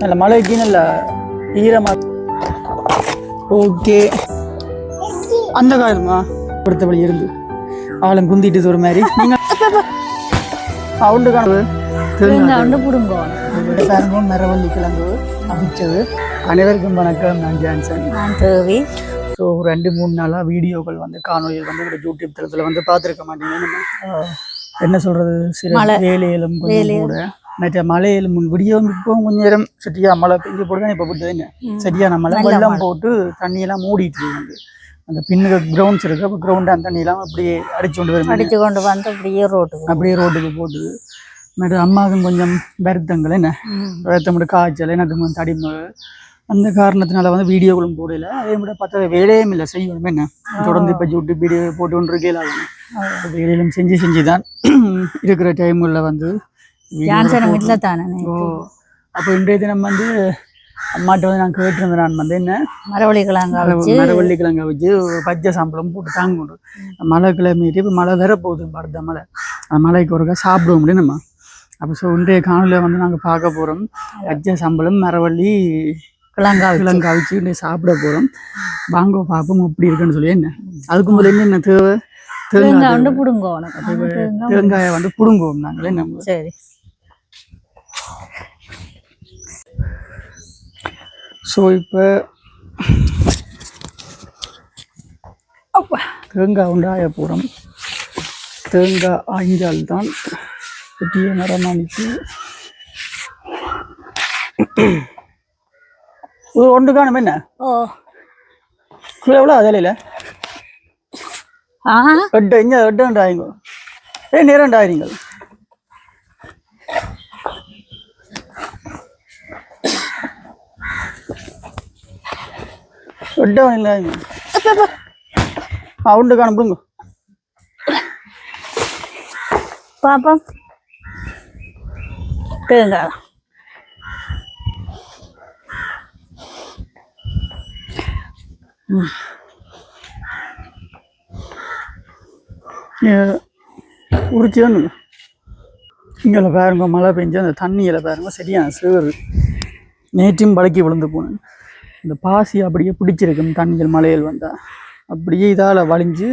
நல்ல மழைக்கு நல்ல ஈரமா ஓகே அந்த காலமா கொடுத்த வழி இருந்து ஆளும் குந்திட்டு ஒரு மாதிரி நீங்க அவுண்டு கனவு ஒன்று பிடுங்குவோம் பாருங்க மரவள்ளி கிழங்கு அவிச்சது அனைவருக்கும் வணக்கம் நான் ஜான்சன் நான் தேவி ஸோ ரெண்டு மூணு நாளாக வீடியோக்கள் வந்து காணொலிகள் வந்து யூடியூப் தளத்தில் வந்து பார்த்துருக்க மாட்டீங்க என்ன சொல்றது? சில. வேலையிலும் கூட. மற்ற மழையிலும் முன் விடிய இப்போ கொஞ்ச நேரம் சரியா மழை பெஞ்சு போட்டு இப்போ போட்டு என்ன சரியான மழை வெள்ளம். போட்டு தண்ணியெல்லாம் மூடிட்டு வந்து அந்த பின்னுக்கு கிரவுண்ட்ஸ் இருக்கு. அப்போ கிரவுண்ட் அந்த தண்ணியெல்லாம் அப்படியே அடிச்சு கொண்டு வரும் அடிச்சு கொண்டு வந்து அப்படியே ரோட்டுக்கு அப்படியே ரோட்டுக்கு போட்டு. மற்ற அம்மாவுக்கும் கொஞ்சம் வருத்தங்கள் என்ன? வருத்தம் காய்ச்சல் எனக்கு கொஞ்சம் தடிமை. அந்த காரணத்தினால வந்து வீடியோக்களும் போடல. அதே மட்டும் பார்த்தா வேலையும் இல்லை. செய்யணும் என்ன? தொடர்ந்து இப்போ யூடியூப் வீடியோ போட்டு கொண்டு இருக்கே வேலையிலும் செஞ்சு செஞ்சு தான் இருக்கிற டைமில் வந்து இல்லை தானே ஓ அப்போ இன்றைய தினம் வந்து அம்மாட்ட வந்து நான் கேட்டிருந்தேன். நான் வந்து என்ன? மரவள்ளி கிழங்கா வச்சு மரவள்ளிக்கிழங்க வச்சு பச்சை சாம்பளம் போட்டு தாங்க கொண்டு மழை கிளம்பிட்டு இப்போ மழை வர போகுது. படுத்த மழை. அந்த மழைக்கு ஒருக்கா சாப்பிட முடியும்மா அப்போ ஸோ இன்றைய காணொலியில் வந்து நாங்கள் பார்க்க போகிறோம் பச்சை சாம்பளம் மரவள்ளி கிழங்கா வச்சு. கிழங்கு அவிச்சு இன்னைக்கு சாப்பிட போகிறோம் வாங்க பார்ப்போம் எப்படி இருக்குன்னு சொல்லி என்ன? அதுக்கு முதல்ல என்ன தேவை? தேங்காய். பிடுங்குவோம் அப்ப தேங்காயை வந்து பிடுங்குவோம். நாங்கள் என்ன? சரி. ஸோ இப்போ தேங்காய் உண்டாய போகிறோம் தேங்காய் ஆய்ஞ்சால் தான் பெட்டிய மரம் அணித்து ஒன்று காணும் என்ன? ஓ. கீழே எவ்வளோ அதில் ஆ எட்டு இங்கே எட்டு ரெண்டாயிங்க ஏ நேரம் ரெண்டாயிரங்க. எட்டு இல்லாங்க ஆ உண்டு காணும் பிடுங்க பாப்போம். தேங்காய் உரிச்சோன்னு இங்கே பாருங்க மழை பெஞ்சு அந்த தண்ணியில் பாருங்க சரியான சேறு நேற்றும் பழக்கி விழுந்து போனேன் இந்த பாசி அப்படியே பிடிச்சிருக்கும் தண்ணியில் மழையில் வந்தால் அப்படியே இதால் வலிஞ்சு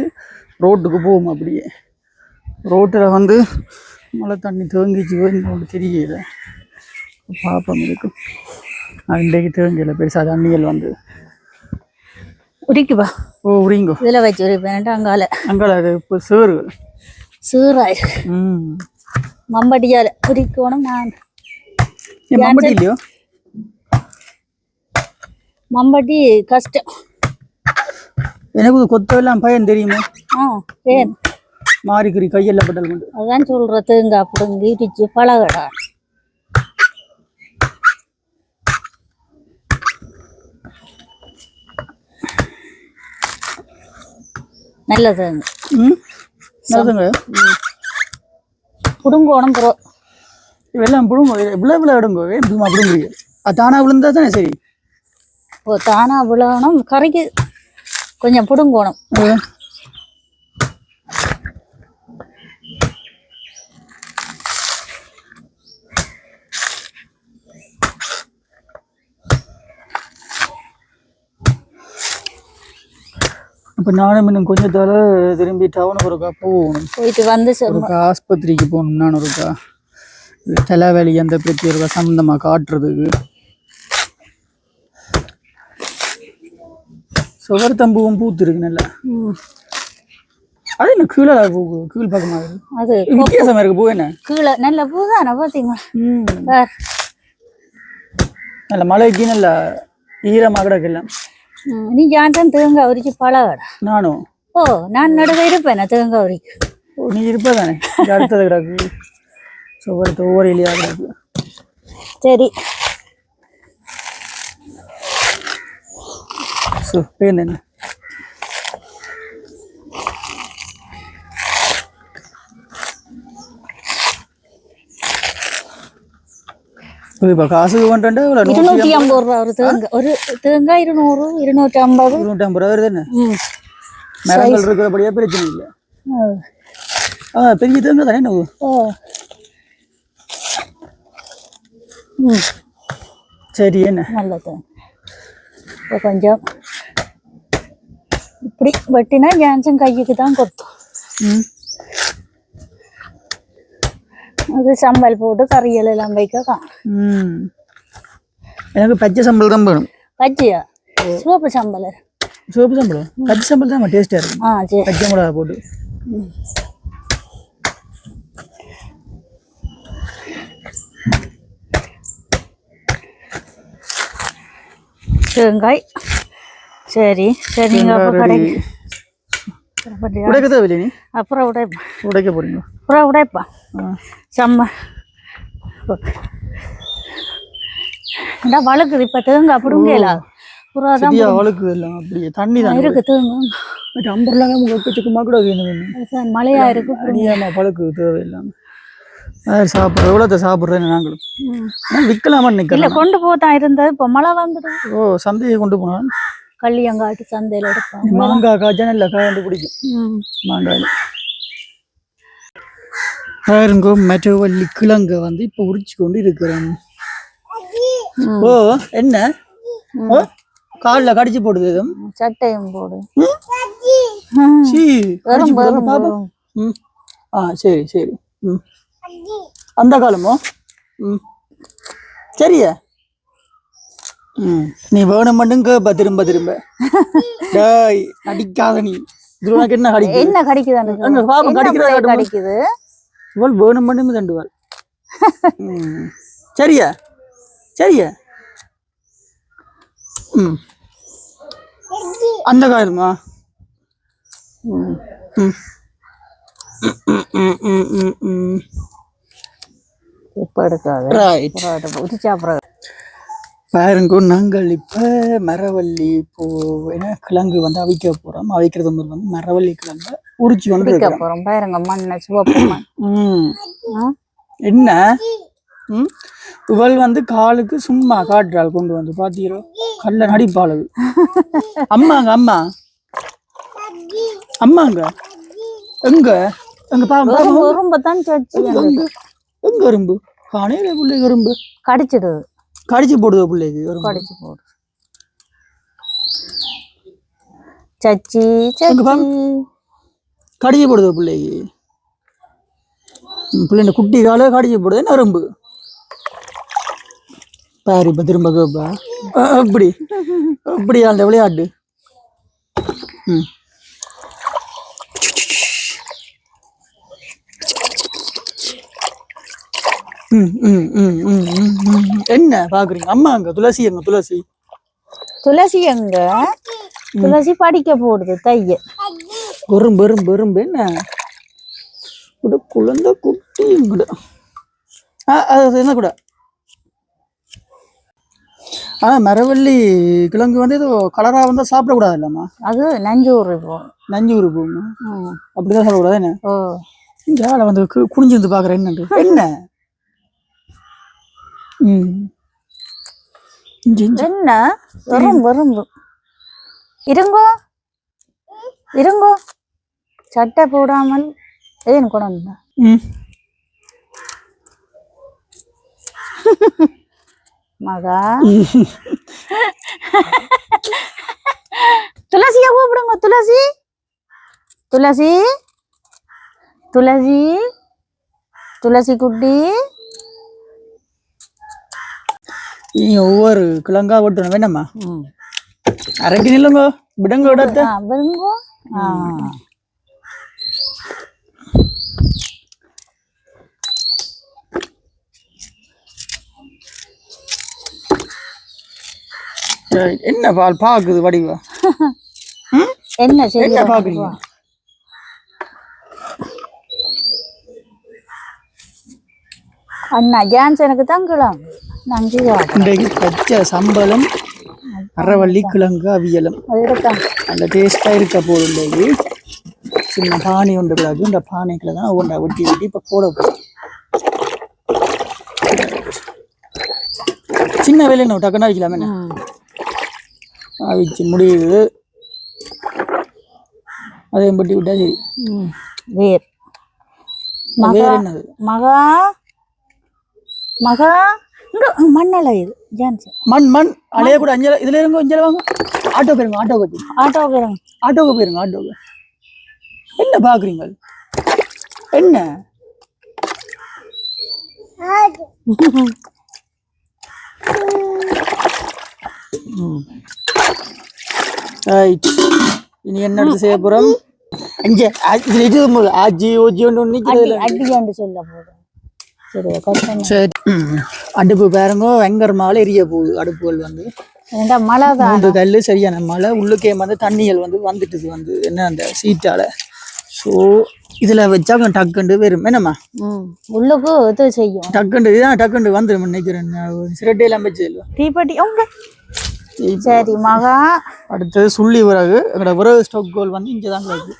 ரோட்டுக்கு போகும் அப்படியே. ரோட்டில் வந்து மழை தண்ணி தேங்கிச்சு ஒன்று தெரியல. பாப்பம் இருக்கும் அது இன்றைக்கு தேங்கல பெருசாக தண்ணிகள் வந்து. உரிக்குப்பா ஓ உரிங்கோ இதில் வச்சு உரிப்பேன் அங்கால. அங்கே அது இப்போ சேறுகள் சீராயிருக்கு ம். மம்பட்டியால் உரிக்கணும் நான். மம்பட்டி இல்லையோ? மம்பட்டி கஷ்டம். எனக்கு இது கொத்தெல்லாம் பயம் தெரியுமா? ஆ ஏன்? மாறிக்கிறி கையெல்லாம் பட்டல் கொண்டு. அதான் சொல்ற தேங்காய் பிடுங்கி இடிச்சு பழகடா. நல்ல தேங்காய் ம்? நல்லதுங்க. பிடுங்கோணும் ப்ரோ இவெல்லாம் பிடுங்க இவ்வளோ இவ்வளோ எடுங்க இப்படிமா பிடுங்குறீங்க அது தானாக விழுந்தா தானே சரி? ஓ தானா விழணும். கறிக்கு கொஞ்சம் பிடுங்கோணும் அப்போ நானும் இன்னும் கொஞ்சத்தால திரும்பி டவுனுக்கு ஒருக்கா போகணும். போயிட்டு வந்து ஒருக்கா ஆஸ்பத்திரிக்கு போகணும் நான் ஒருக்கா தலைவலி அந்த பிரச்சனை ஒருக்கா சம்மந்தமாக காட்டுறதுக்கு. சுவர்த்தம்பூவும் பூத்து இருக்கு நல்லா. அது என்ன கீழே பூ கீழ் பக்கமாக இருக்கு? அது வித்தியாசமாக இருக்கு பூ என்ன? கீழே நல்ல பூ தானே பார்த்தீங்களா. நல்ல மழைக்கு நல்ல ஈரமாக கிடக்கலாம் ம், நீ ஜான்சன் தேங்காய் உரிச்சு பழகடா நானும் ஓ நான் நடுவே இருப்பேன் தேங்காய் உரிக்கு நீ இருப்ப தானே இங்க அடுத்தது கிடக்கு அடுத்த ஒவ்வொரு இலையாக கிடக்கு சரி ஸோ என்ன இப்போ காசுக்கு வந்துட்டா இவ்வளோ நூற்றி இருநூற்றி ஐம்பது ரூபா ஒரு தேங்காய் ஒரு தேங்காய் இருநூறு இருநூற்றி ஐம்பது இருநூற்றம்பது ரூபா வருது என்ன ம் மரங்கள் இருக்கிறபடியா பிரச்சனை இல்லை ஓ. ஆ பெரிய தேங்க தானே என்ன ஓ ம் சரி என்ன நல்லது இப்போ கொஞ்சம் இப்படி வெட்டினா ஜான்சன் கைக்கு தான் கொத்தும் ம் அது சம்பல் போட்டு கறியல் எல்லாம் வைக்க எனக்கு பச்சை சம்பல் தான் வேணும். பஜ்ஜியா சிவப்பு சம்பல். சிவப்பு சம்பளம் பச்சை சம்பல் தான் டேஸ்ட்டாக இருக்கும். ஆ சரி. பச்சை மிளகா போட்டு. தேங்காய். சரி சரிங்க அப்போ கடைக்கு? உடைக்க தேவையில்லை நீ? அப்புறம் உடைப்பா. உடைக்க போறீங்க. அப்புறம் உடைப்பா. செம்ம. இந்த வழுக்குது இப்போ தேங்காய் பிடுங்கல. புறா தான் சரியா அவளுக்கு எல்லாம். அப்படியே தண்ணி தான் இருக்கு பட் கூட வேணும் மழையா இருக்கு தனியாம பழக்கு தேவையில்லாம. யார் சாப்பிட்ற எவ்வளோத்த சாப்பிட்றேன்னு நாங்களும். விற்கலாமா இல்ல நிற்கலாம் கொண்டு போதான் இருந்தது இப்போ மழை வந்துடும் ஓ சந்தையை கொண்டு போனால் கள்ளியங்காட்டு சந்தையில எடுப்பாங்க மாங்காய் காய்ச்சா நல்ல காய் வந்து பிடிக்கும் ம். மாங்காயில் பாருங்கோ மெட்டவல்லி கிழங்க வந்து இப்போ உரிச்சு கொண்டு இருக்கிறேன் ம். ஓ என்ன ஓ காலில் கடிச்சு போடுது எதுவும் சட்டையும் போடு. ம் ஆ சரி சரி ம் அந்த காலமோ ம் சரியா நீ வேணும் மட்டும் கேப்ப திரும்ப திரும்ப டேய் நடிக்காத நீ. இது உனக்கு என்ன கடிக்குது? என்ன கடிக்குது அங்க பாப்பா கடிக்கிறத காட்டுமா? கடிக்குது? இவள் வேணும் மட்டும் தண்டுவாள் சரியா? சரியா? ம். அந்த காலமா ம். ம். ம் ம் ம் இப்ப எடுக்காது. உச்சி சாப்பிட்றது பாருங்க நாங்கள் இப்போ மரவள்ளி பூ என்ன கிழங்கு வந்து அவிக்க போகிறோம் அவிக்கிறது முதல் வந்து மரவள்ளி கிழங்கு உரிச்சு இருக்கிறோம். போறோம். பாருங்க மண்ணை சிவப்பு? என்ன? ம்? இவள் வந்து காலுக்கு சும்மா காட்டுறாள் கொண்டு வந்து பாத்தீரோ கல்ல நடிப்பாளுது அம்மாங்க அம்மா. அம்மாங்க. எங்க? எங்க சச்சி. எங்க? எங்க எறும்பு காணையில பிள்ளைக்கு எறும்பு கடிச்சிடுது. கடிச்சு போடுது பிள்ளைக்கு எறும்பு கடிச்சு போடு. சச்சி கடிச்சு போடுது பிள்ளைக்கு. பிள்ளைங்க குட்டி கால கடிச்சு போடுது எறும்பு பாரு இப்ப திரும்ப கேப்பா. அப்படி. அப்படி அந்த விளையாட்டு? ம் ம், ம், ம், ம், ம், ம். என்ன பாக்குறீங்க? அம்மா அங்க துளசி அங்க துளசி. துளசி எங்க? துளசி படிக்க போடுது தைய எறும்பு எறும்பு எறும்பு என்ன கூட குழந்தை குட்டி கூட ஆ அது என்ன கூட? ஆ மரவள்ளி கிழங்கு வந்து ஏதோ கலரா வந்தா சாப்பிடக்கூடாது இல்லம்மா அது நஞ்சூர் இப்போ நஞ்சு ஊரு போகுமா. அப்படிதான் சாப்பிடக்கூடாது என்ன? ஓ. இங்க வந்து குனிஞ்சு வந்து பாக்குறேன் என்னண்டு? என்ன? என்ன எறும்பு எறும்பு இருங்கோ இருங்கோ சட்டை போடாமல் ஏன் கொண்டு ம் மகா துளசியா கூப்பிடுங்க துளசி துளசி துளசி துளசி குட்டி நீ ஒவ்வொரு கிழங்கா வெட்டணும் வேணாமா? ம். அரட்டி நில்லுங்க. விடுங்க விடத்த என்ன பால் பாக்குது வடிவா? என்ன என்ன பாக்குறீங்க? அண்ணா ஜான்சனுக்கு தான் கிளம்பு நஞ்சு இன்றைக்கு பச்சை சம்பளம் அறவள்ளி கிழங்கு அவியலும். அந்த டேஸ்டா இருக்க போகுது இன்றைக்கு. சின்ன பானை ஒன்று கிடக்கு. இந்த பானைக்குள்ள தான் ஒன்றை வெட்டி வெட்டி இப்போ போட போகுது சின்ன வேலை என்ன டக்குன்னு அவிக்கலாம். அவிச்சு முடியுது. அதையும் பட்டி விட்டா சரி. வேர். வேற என்னது? மகா மகா மண்ணல இது ஜான்சன் மண் மண் அலைய கூட அஞ்சல இதுல இருங்க அஞ்சல வாங்க. ஆட்டோ போயிருங்க ஆட்டோ கட்டி ஆட்டோவுக்கு இருங்க. ஆட்டோக்கு போயிருங்க ஆட்டோக்கு. என்ன பாக்குறீங்க? என்ன? இனி என்ன எடுத்து செய்ய போறோம்? அஞ்சு இது முதல்ல ஆஜி ஓஜி ஒன்று ஒன்று அடி சொல்ல போதும் சரி. அடுப்பு பாருங்க வெங்கர் மாலை எரிய போகுது அடுப்புகள் வந்து. மழை தான்? மூன்று கல் சரியான மழை. உள்ளுக்கே வந்து தண்ணிகள் வந்து வந்துட்டுது வந்து என்ன அந்த சீட்டால. ஸோ இதுல வச்சா டக்குண்டு வரும். என்னம்மா உள்ளுக்கு இது செய்யும். டக்குண்டு இதான் டக்குண்டு வந்துடும் நினைக்கிறேன் சிரட்டையெல்லாம் வச்சு? தீப்பெட்டி உங்க சரி மகா. அடுத்தது சுள்ளி விறகு. எங்களோட விறகு ஸ்டோக் கோல் வந்து இங்கே தான் கிடக்கு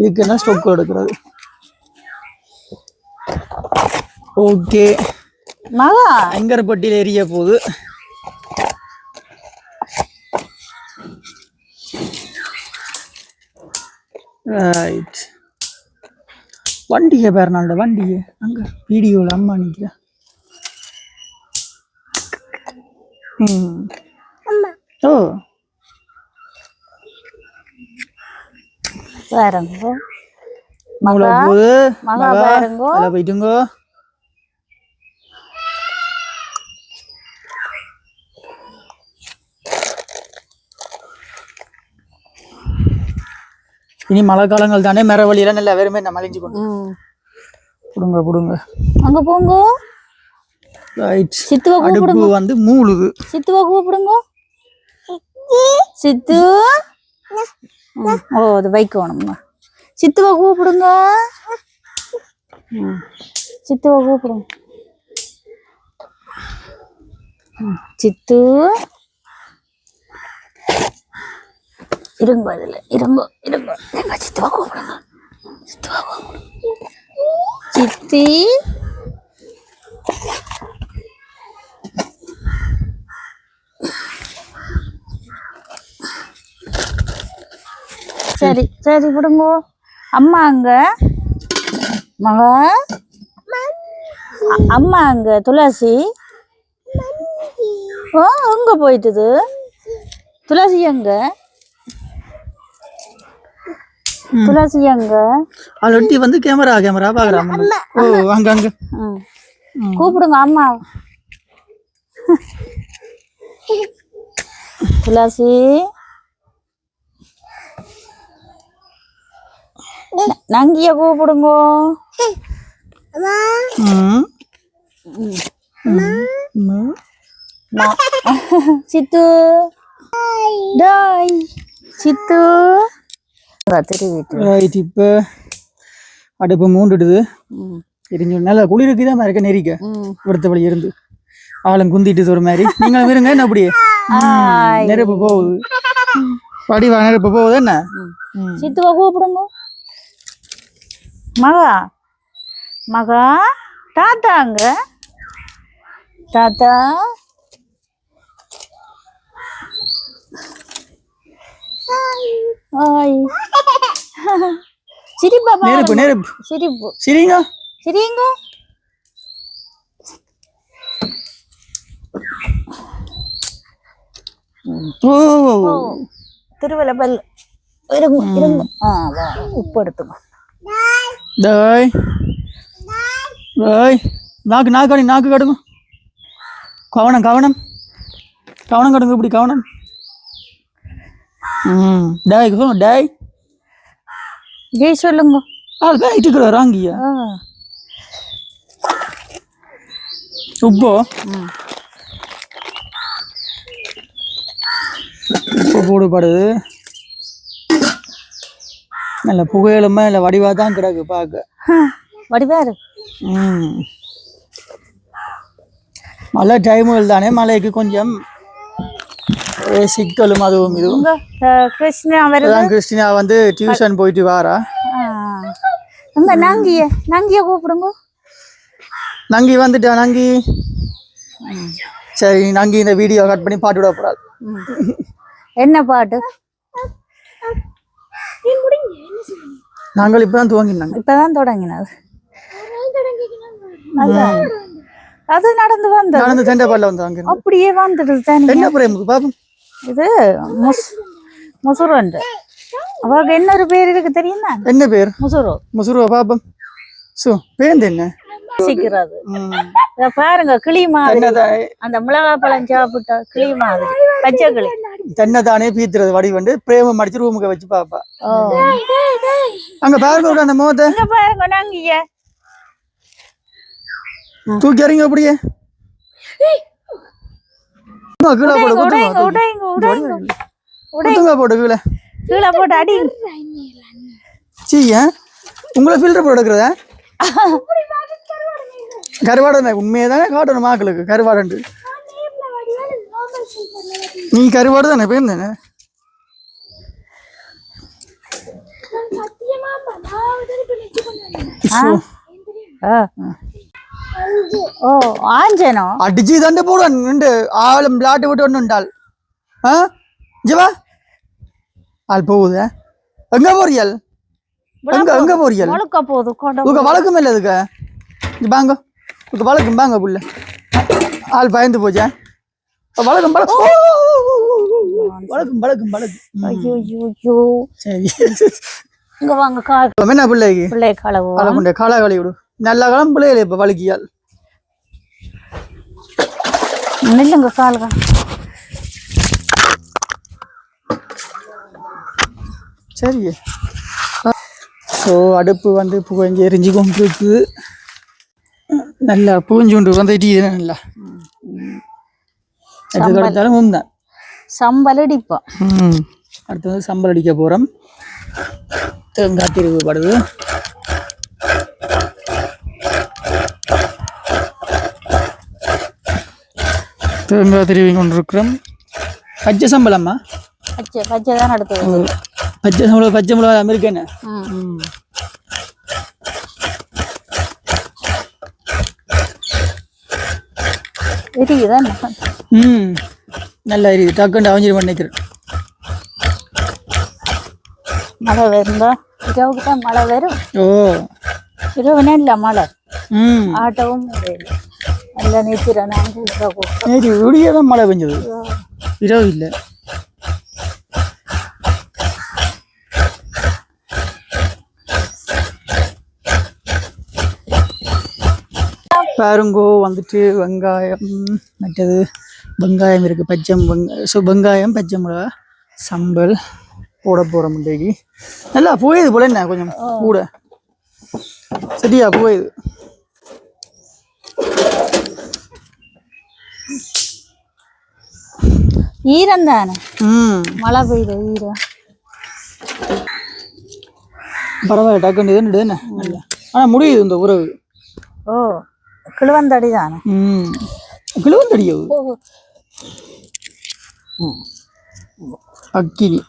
இதுக்கு என்ன ஸ்டோக் கோல் எடுக்கிறது? ஓகே. மகா ஐங்கரப்பட்டியில் எரிய போகுது. ரைட் வண்டியை பேர் நாளோட வண்டியை. அங்கே வீடியோவில் அம்மா நிற்கிறா ம். ஓ. பாருங்க. மகள மகா பாருங்கோ. போயிட்டுங்கோ. இனி மழை காலங்கள் தானே மர வழியெல்லாம் நல்லா வெறுமே நம்ம மலைஞ்சு கொண்டு. ம். புடுங்க புடுங்க. அங்க போங்க. சித்துவ அடுப்பு வந்து மூழுது சித்துவ கூப்பிடுங்க. சித்து. ஓ அது வைக்கணும்மா சித்துவ கூப்பிடுங்க. சித்துவ கூப்பிடுங்க. சித்து. இருங்க அதுல இருங்க இருங்க எங்க சித்துவ கூப்பிடுங்க சித்துவ கூப்பிடுங்க சித்தி சரி சரி விடுங்க. அம்மா அங்க? மகா? அம்மா அங்க துளசி? ஓ அங்க போயிட்டுது? துளசி எங்க? துளசி அதில் ஒட்டி வந்து கேமரா கேமரா பார்க்குறான் ஓ அங்க அங்க. கூப்பிடுங்க அம்மா. துளசி. நங்கிய கூப்பிடுங்க. சித்து. டாய். சித்து. ரைட் இப்போ அடுப்பு மூண்டுடுது. எரிஞ்சு நல்லா குளிருக்கு தான் இருக்க நெறிக்க வழி இருந்து. ஆளும் குந்திட்டுது ஒரு மாதிரி. நீங்களும் இருங்க என்ன அப்படியே நெருப்பு போகுது. படிவா நெருப்பு போகுது என்ன. சித்துவ கூப்பிடுங்க. மகா. மகா தாத்தா அங்க தாத்தா. ஹாய் சிரிப்பா நெருப்பு நெருப்பு சிரிப்பு சரிங்க சிரிங்க ஓ திருவிழா பல் இருங்க இருங்க ஆ உப்பு எடுத்துக்கோ டாய் டாய் நாக்கு நாக்கு நாக்கு கடுங்க கவனம் கவனம் கவனம் கடுங்க இப்படி கவனம் ம் டாய் சொல்லு டாய் ஜெய் சொல்லுங்க ஆள் பேயிட்டு இருக்கிற ராங்கியா உப்போ உப்பு போடுபடுது நல்ல புகையிலுமே இல்லை வடிவாக தான் கிடக்கு பார்க்க வடிவாரு ம் மழை டைமுகள் தானே மழைக்கு கொஞ்சம் சிக்கலும் அதுவும் இதுவும். கிருஷ்ணா வருது. கிறிஸ்டினா வந்து டியூஷன் போயிட்டு வாரா. உங்க நங்கிய நங்கிய கூப்பிடுங்க. நங்கி வந்துட்டா நங்கி. சரி நங்கி இந்த வீடியோ கட் பண்ணி பாட்டு விட போறாரு என்ன பாட்டு? நாங்கள் இப்பதான் துவங்கினாங்க இப்பதான் தொடங்கினது. அது நடந்து வந்தது. நடந்து செண்டப்பாடில் வந்து அங்கே அப்படியே வந்துடுது என்ன பிரேமுக்கு பாப்போம். இது முஸ் முசுரண்டு அவருக்கு இன்னொரு பேர் இருக்கு தெரியுமா? என்ன பேர்? முசுரு. முசுருவா பாப்போம் சோ பேருந்து என்ன? சிக்கிறது. இத பாருங்க கிளி மாதிரி. அந்த மிளகாய் பழம் சாப்பிட்டா கிளி மாதிரி. பச்சை கிளி. தென்னதானே பீத்துறது வடி வந்து பிரேமம் அடிச்சு ரூமுக்கு வச்சு பாப்பா. அங்க பாருங்க ஒரு அந்த முகத்தை. இங்க பாருங்க நாங்க தூக்கி இறங்க அப்படியே. உங்களை ஃபில்டர் போட்டு எடுக்கிறதா? கருவாடை உண்மையை தானே காட்டணும் மாக்களுக்கு கருவாடன்ட்டு நீ கருவாடு தானே பேர் தானே ஆ. ஓ ஆஞ்சனோ? அடிச்சு தண்டை போட நின்று. ஆளும் விளாட்டு விட்டு ஒன்று உண்டாள். ஆ? ஜிவா ஆள் போகுது. எங்க எங்க போறியல்? முழுக்க போகுது கொடை உங்க வழக்கம் இல்லை இதுக்கு. இங்க வாங்க உங்க வழக்கம் வாங்க புள்ள. ஆள் பயந்து போச்சா. வழக்கம் வழக்கம். வழக்கம் வழக்கம் வழக்கம். ஐயோ சரி. இங்க வாங்க கா என்ன பிள்ளைக்கு? பிள்ளை களவு காலை கொண்டு காலை கழி விடு. நல்ல காலம் பிள்ளைகள் இப்ப வலிக்கியால் நில்லுங்க காலுங்க சரி. ஸோ அடுப்பு வந்து புகஞ்சு எரிஞ்சு கொண்டு இருக்குது நல்லா புகஞ்சு கொண்டு வந்துட்டு நல்லா. எது கிடைச்சாலும் உந்தான் சம்பல் அடிப்போம் அடுத்து வந்து சம்பல் அடிக்க போகிறோம் தேங்காய் திருவு தேங்காய் திருவி கொண்டிருக்கிறோம் பச்சை சம்பளம்மா பச்சை பச்சை தான் பச்சை சம்பளம் பச்சை மிளகா அமெரிக்கன்னு. ம் ம். எரியுதான் ம் நல்லா இருக்குது. டக்குன்னு அவஞ்சிரு நினைக்கிறேன் மழை வருந்தா இரவுக்கு தான் மழை வரும். ஓ. இரவு நல்ல மழை. ம். ஆட்டவும் முடியல நேற்று விடிய தான் மழை பெஞ்சது. இரவு இல்லை. பாருங்கோ வந்துட்டு வெங்காயம் மற்றது வெங்காயம் இருக்குது பச்சை வெங்காயம் ஸோ வெங்காயம் பச்சை மிளகா சம்பல் போட போகிறோம் இன்றைக்கு. நல்லா போயுது போல என்ன கொஞ்சம் கூட. சரியா போயுது. ஈரம் தானே? ம். மழை பெய்யுது ஈரம். பரவாயில்ல டக்குன்னு இதுன்னு என்ன? ஆனால் முடியுது இந்த உறவு. ஓ கிழுவந்தடி தானே? ம். கிழவந்தடியவு அக்கினி.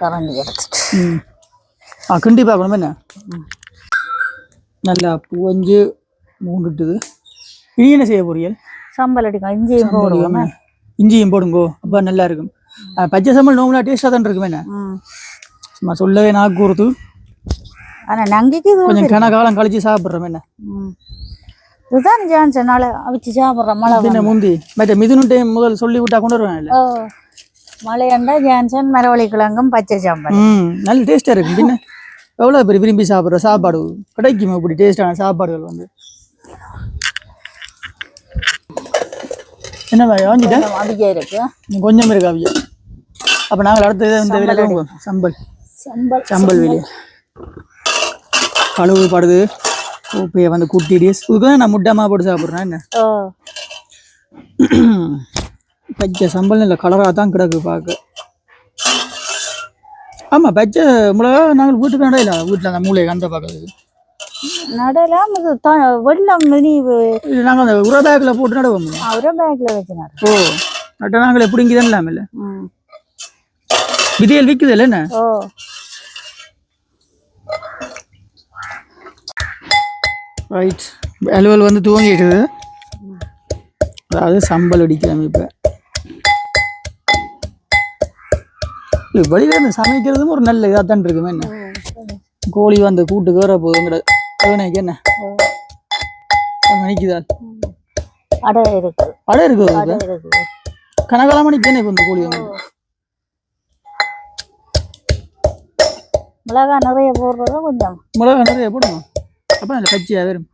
கரண்டி கிடச்சிட்டு. ம். ஆ கிண்டி பார்க்கணும் என்ன? நல்லா பூவஞ்சு மூண்டுட்டுது இனி என்ன செய்ய போறீங்க? சம்பல் அடிக்கும் இஞ்சியும் போடுவோம் இஞ்சியும் போடுங்கோ. அப்போ நல்லா இருக்கும் பச்சை சம்பல் நோம்புனா டேஸ்ட்டாக தான் இருக்கும் என்ன? சும்மா சொல்லவே நாக்கு கூறுது. ஆனா நங்கைக்கு கொஞ்சம் கன காலம் கழிச்சு சாப்பிட்றோம் என்ன. இதுதான் ஜான்சனால அவிச்சு சாப்பிட்ற மழை பின்ன முந்தி? மற்ற மிதுனு டைம் முதல் சொல்லி விட்டா கொண்டு வருவேன் இல்லை மழையண்டா ஜான்சன் மரவள்ளி கிழங்கும் பச்சை சாம்பல். ம் நல்ல டேஸ்ட்டாக இருக்கும். பின்ன எவ்வளோ பேர் விரும்பி சாப்பிட்ற சாப்பாடு? கிடைக்குமா இப்படி டேஸ்டான சாப்பாடுகள் வந்து? என்ன வாங்கிட்டேன் இருக்கு. கொஞ்சம் இருக்கு அவிய அப்போ நாங்கள் அடுத்த இதை இந்த சம்பல் சம்பல். சம்பல் வெளியே கழுவு படுது உப்பையை வந்து குட்டி டேஸ் இதுக்கு நான் முட்டாமா போட்டு சாப்பிட்றேன். என்ன? பச்சை சம்பல் இல்லை கலராக தான் கிடக்கு பார்க்க. ஆமாம் பச்சை மிளகா நாங்கள் வீட்டுக்கு நடையில வீட்டில் அந்த மூளை அந்த பக்கத்துக்கு நடலாம் இது வெள்ளம் நீ நாங்கள் அந்த உர பேக்கில் போட்டு நடுவோம். அவரே பேக்ல வச்சினாரு. ஓ நட்ட நாங்கள் எப்படி இங்கே தான் இல்லை? ம் விதையல் விற்குது இல்லை என்ன? ஓ. ரைட் அலுவல் வந்து துவங்கிட்டுது அதாவது சம்பல் அடிக்கிறோம் இப்போ. வெளியில இருந்து சமைக்கிறதும் ஒரு நல்ல இதாக தான் இருக்குமே என்ன? கோழி வந்து கூட்டுக்கு வர போதுங்கிற அவனைக்கு என்ன? மணிக்குதான் அடை இருக்கு. அடை இருக்கு கனகால மணிக்கு என்ன இந்த கோழி வந்து? மிளகாய் நிறைய போடுறது கொஞ்சம்? மிளகா நிறைய போடணும்? அப்போ அதில் பச்சையாக வரும்.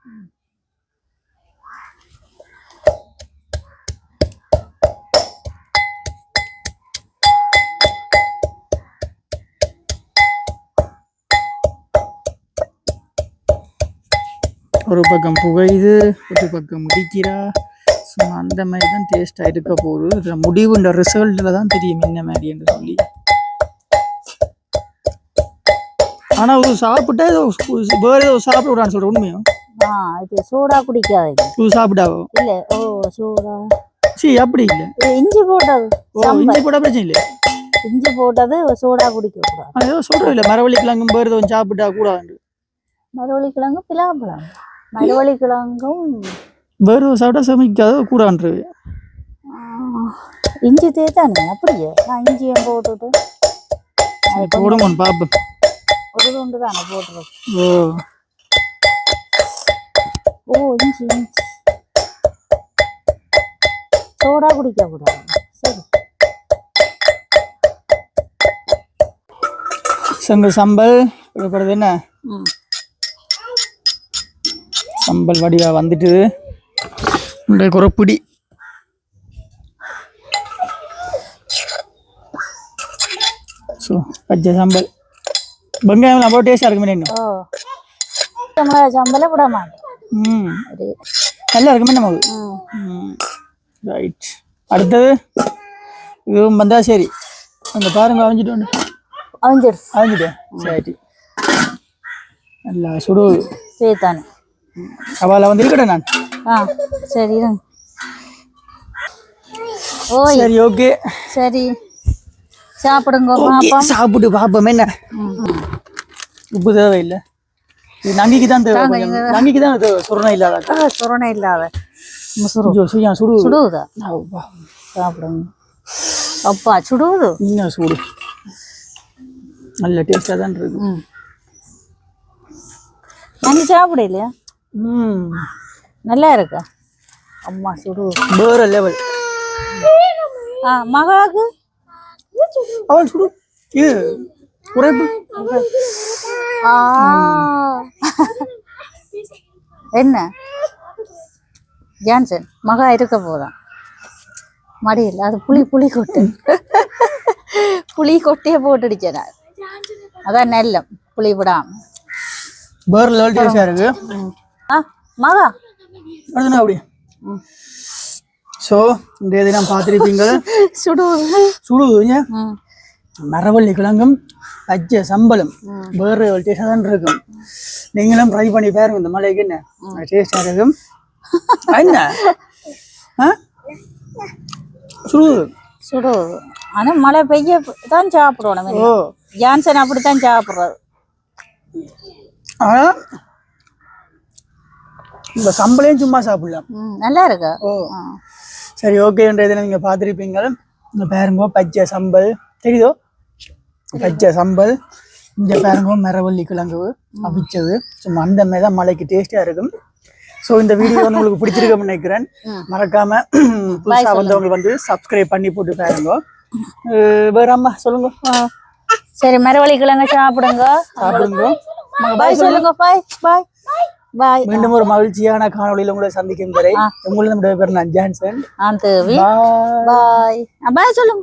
ஒரு பக்கம் புகையுது ஒரு பக்கம் முடிக்கிறா. சும்மா அந்த மாதிரி தான் டேஸ்ட்டாக இருக்க போகுது. இதுல முடிவுன்ற ரிசல்ட்டில் தான் தெரியும் என்ன மாதிரி என்று சொல்லி. ஆனால் ஒரு சாப்பிட்டா ஏதோ வேற ஏதோ சாப்பிட விடான்னு சொல்கிற உண்மையோ? ஆ இது சூடா குடிக்காதீங்க. இது சாப்பிடாவோ இல்ல ஓ சூடா. சரி அப்படி இல்லை. இஞ்சி போட்டது ஓ இஞ்சி கூட பிரச்சனை இல்லை இஞ்சி போட்டது சூடா குடிக்க கூடாது ஏதோ சொல்கிறோம் இல்லை மரவள்ளி கிழங்கும் வேறு ஏதோ சாப்பிட்டா கூடாது மரவள்ளி கிழங்கு பிலாப்பழம் மரவள்ளி கிழங்கும் வேறு ஏதோ சாப்பிட்டா சமைக்காத கூடான்றது ஆ, இஞ்சி தேத்தானே அப்படியே? நான் இஞ்சியும் போட்டுட்டு? போடுங்க பார்ப்போம் ஒரு துண்டு தானே போட்டுருக்கு ஓ. ஓ இஞ்சி இஞ்சி. சோடா குடிக்க கூடாது. சரி. சங்க சம்பல் என்ன? ம் சம்பல் வடிவா வந்துட்டு இந்த குறப்பிடி. ஸோ பச்சை சம்பல். வெங்காயம் அவ்வளோ டேஸ்டாக இருக்குமே இன்னும்? சம்பளம் விட மாட்டேன் நல்லா இருக்குமே நமக்கு? ரைட் அடுத்தது இதுவும் வந்தா சரி. அந்த பாருங்க அவிஞ்சிட்டு ஒன்று அவிஞ்சிருச்சு அவிஞ்சிட்டேன் சரி. நல்லா சுடு. தேத்தானே சவாலை வந்து இருக்கட்டும் நான். ஆ சரி ஓய். சரி ஓகே. சரி. சாப்பிடுங்க ஓகே பாப்பா. சாப்பிட்டு பார்ப்போம் என்ன? உப்பு தேவையில்லை. இது நங்கிக்கு தான் தேவை. நங்கிக்கு தான் தேவை சுரணை இல்லாத. சுரணை இல்லாத. சுடு. சுடுவுதா? சாப்பிடுங்க. அப்பா சுடுவுது? இன்னும் சூடு. நல்ல டேஸ்டாக தான் இருக்கு. நாங்கள் சாப்பிட இல்லையா ம். நல்லா இருக்கா அம்மா சுடு. வேற லெவல் ஆ மகாக்கு அவள் சுடு. இது குறைப்பு என்ன? ஜான்சன் மகா இருக்க போதான் மடியில் அது புளி புளி கொட்டு. புளி கொட்டியே போட்டுடுச்சேன். அதான் நெல்லம் புளி விடாம. வேற லெவல் டேஸ்டாக இருக்கு. ஆ மகா அடுத்து அப்படி. ம். ஸோ இந்த தினம் பார்த்துருப்பீங்க. சுடுவது சுடுதுங்க ம். மரவள்ளி கிழங்கும் பச்சை சம்பளம் வேற லெவல் டேஸ்டாக தான் இருக்கும். நீங்களும் ட்ரை பண்ணி பாருங்க இந்த மலைக்கு என்ன? டேஸ்டாக இருக்கும். என்ன? ஆ? சுடுது சுடுவது ஆனால் மழை பெய்ய தான் சாப்பிடணும். ஓ. ஜான்சன் அப்படித்தான் சாப்பிட்றது ஆனால் இந்த சம்பளையும் சும்மா சாப்பிடலாம். நல்லா இருக்கா? ஓ. சரி ஓகேன்ற இதில் நீங்கள் பார்த்துருப்பீங்க. இந்த பாருங்க பச்சை சம்பல். தெரியுதோ? பச்சை சம்பல். இங்கே பாருங்க மரவள்ளி கிழங்கு அவிச்சது. சும்மா அந்த மாதிரி தான் மலைக்கு டேஸ்டியாக இருக்கும். ஸோ இந்த வீடியோ வந்து உங்களுக்கு பிடிச்சிருக்கும்னு நினைக்கிறேன். மறக்காம புதுசாக வந்தவங்க வந்து சப்ஸ்கிரைப் பண்ணி போட்டு பாருங்க. வேற அம்மா சொல்லுங்க. சரி மரவள்ளி கிழங்கு சாப்பிடுங்க. சாப்பிடுங்க. பாய் சொல்லுங்க பாய் பாய் பாய் மீண்டும் ஒரு மகிழ்ச்சியான காணொளியில் உங்களை சந்திக்கும் வரை உங்களை நம்முடைய பேர் நான் ஜான்சன் ஆ தேவி. பாய் பாய் சொல்லுங்க